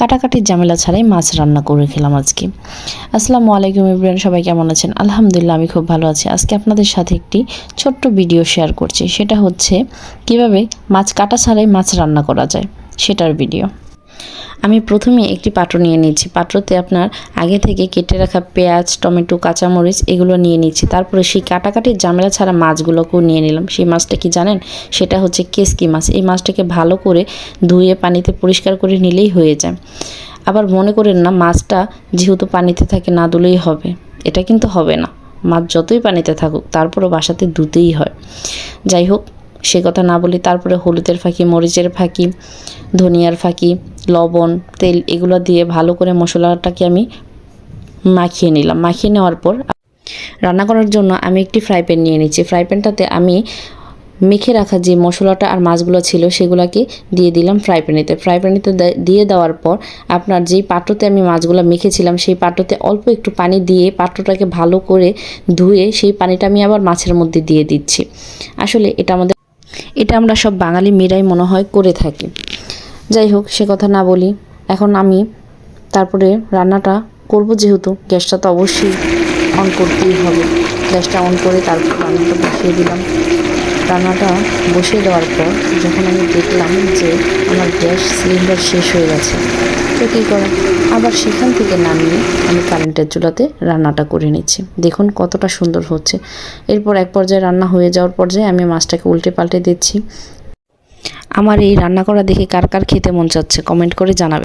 কাটাকাটির ঝামেলা ছাড়াই মাছ রান্না করে খেলাম আজকে। আসসালামু আলাইকুম ইব্রাহিম সবাই কেমন আছেন? আলহামদুলিল্লাহ, আমি খুব ভালো আছি। আজকে আপনাদের সাথে একটি ছোট্ট ভিডিও শেয়ার করছি। সেটা হচ্ছে কীভাবে মাছ কাটা ছাড়াই মাছ রান্না করা যায়, সেটার ভিডিও। আমি প্রথমে একটি পাত্র নিয়ে নিচ্ছি। পাত্রতে আপনার আগে থেকে কেটে রাখা পেঁয়াজ, টমেটো, কাঁচামরিচ এগুলো নিয়ে নিচ্ছি। তারপরে সেই কাটাকাটির ঝামেলা ছাড়া মাছগুলোকেও নিয়ে নিলাম। সেই মাছটা কি জানেন? সেটা হচ্ছে কেসকি মাছ। এই মাছটাকে ভালো করে ধুয়ে পানিতে পরিষ্কার করে নিলেই হয়ে যায়। আবার মনে করেন না, মাছটা যেহেতু পানিতে থাকে না ধুলেই হবে। এটা কিন্তু হবে না। মাছ যতই পানিতে থাকুক, তারপরও বাসাতে ধুতেই হয়। যাই হোক, সে কথা না বলি তারপরে হলুদের ফাঁকি, মরিচের ফাঁকি, ধনিয়ার ফাঁকি লবণ, তেল এগুলো দিয়ে ভালো করে মশলাটাকে আমি মাখিয়ে নিলাম। মাখিয়ে নেওয়ার পর রান্না করার জন্য আমি একটি ফ্রাই প্যান নিয়ে নিচ্ছি। ফ্রাই প্যানটাতে আমি মেখে রাখা যে মশলাটা আর মাছগুলো ছিল সেগুলোকে দিয়ে দিলাম ফ্রাই প্যানেতে ফ্রাই প্যানেতে দিয়ে দেওয়ার পর আপনার যেই পাত্রতে আমি মাছগুলো মেখেছিলাম সেই পাত্রতে অল্প একটু পানি দিয়ে পাত্রটাকে ভালো করে ধুয়ে সেই পানিটা আমি আবার মাছের মধ্যে দিয়ে দিচ্ছি। আসলে এটা আমাদের এটা আমরা সব বাঙালি মেয়েরাই মনে হয় করে থাকি। যাই হোক সে কথা না বলি, এখন আমি তারপরে রান্নাটা করব যেহেতু, গ্যাসটা তো অবশ্যই অন করতেই হবে। গ্যাসটা অন করে তারপর রান্নাটা বসিয়ে দিলাম। রান্নাটা বসিয়ে দেওয়ার পর যখন আমি দেখলাম যে আমার গ্যাস সিলিন্ডার শেষ হয়ে গেছে, তো কী করা? আবার সেখান থেকে নামিয়ে আমি কারেন্টের চুলাতে রান্নাটা করে নিচ্ছি। দেখুন কতটা সুন্দর হচ্ছে। এরপর এক পর্যায়ে রান্না হয়ে যাওয়ার পর্যায়ে আমি মাছটাকে উল্টে পাল্টে দিচ্ছি। আমার এই রান্না করা দেখে কার কার খেতে মন চাচ্ছে কমেন্ট করে জানাবে।